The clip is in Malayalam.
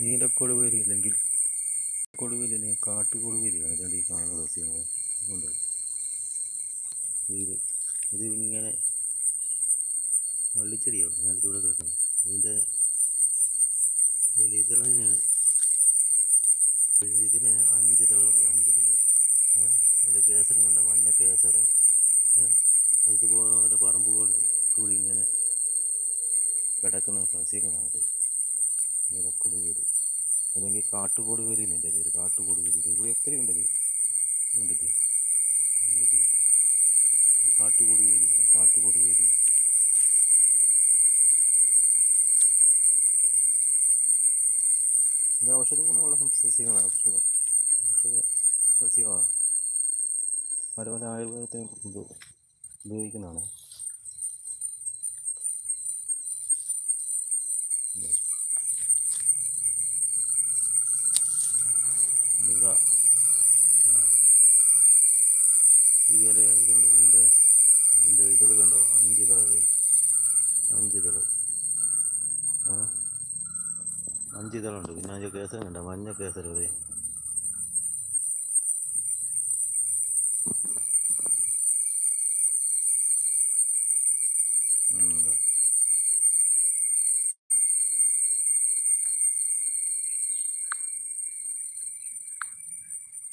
നീലക്കൊടുവേരി അല്ലെങ്കിൽ കൊടുവേരി അല്ലെങ്കിൽ കാട്ടുകൊടുവേരിയാണ് ഇതുകൊണ്ട് ഈ കാണുന്ന സസ്യങ്ങൾ. ഉണ്ട് ഇത് ഇത് ഇങ്ങനെ വള്ളിച്ചെടിയാണ് നിലത്തൂടെ കിടക്കുന്നത് ഇതിന്റെ ഇതിന്റെ ഇതളിന് ഇതിന് അഞ്ച് ഇതളുള്ളൂ അഞ്ച് ഇതൾ. അതിന്റെ കേസരം കണ്ടോ? മഞ്ഞ കേസരം. അതുപോലെ പറമ്പ് കൂടി ഇങ്ങനെ കിടക്കുന്ന സസ്യങ്ങളാണിത്. നീലക്കൊടുവേരി അല്ലെങ്കിൽ കാട്ടുകൊടുവേരി എന്റെ പേര് കാട്ടുകൊടുവേരി ഇവിടെ ഒത്തിരി ഉണ്ടത്. ഇത് കാട്ടുകൊടുവേരിയാണ് കാട്ടുകൊടുവേരി ഇത് ഔഷധ ഗുണമുള്ള സസ്യങ്ങളാണ് ഔഷധ ഔഷധ സസ്യങ്ങളാണ് പല പല ആയുർവേദത്തിന് ഉപ- ഉപയോഗിക്കുന്നതാണ്. ഇതാ ആ. ഈ ഇല ഇതുണ്ടോ ഇതിന്റെ ഇതിന്റെ ഇതൾ കണ്ടോ? അഞ്ച് ഇതളത് അഞ്ച് ഇതൾ ആ. അഞ്ച് ഇതളുണ്ട് പിന്നെ അതിന്റെ കേസരം കണ്ടോ? മഞ്ഞ കേസരം ഇത്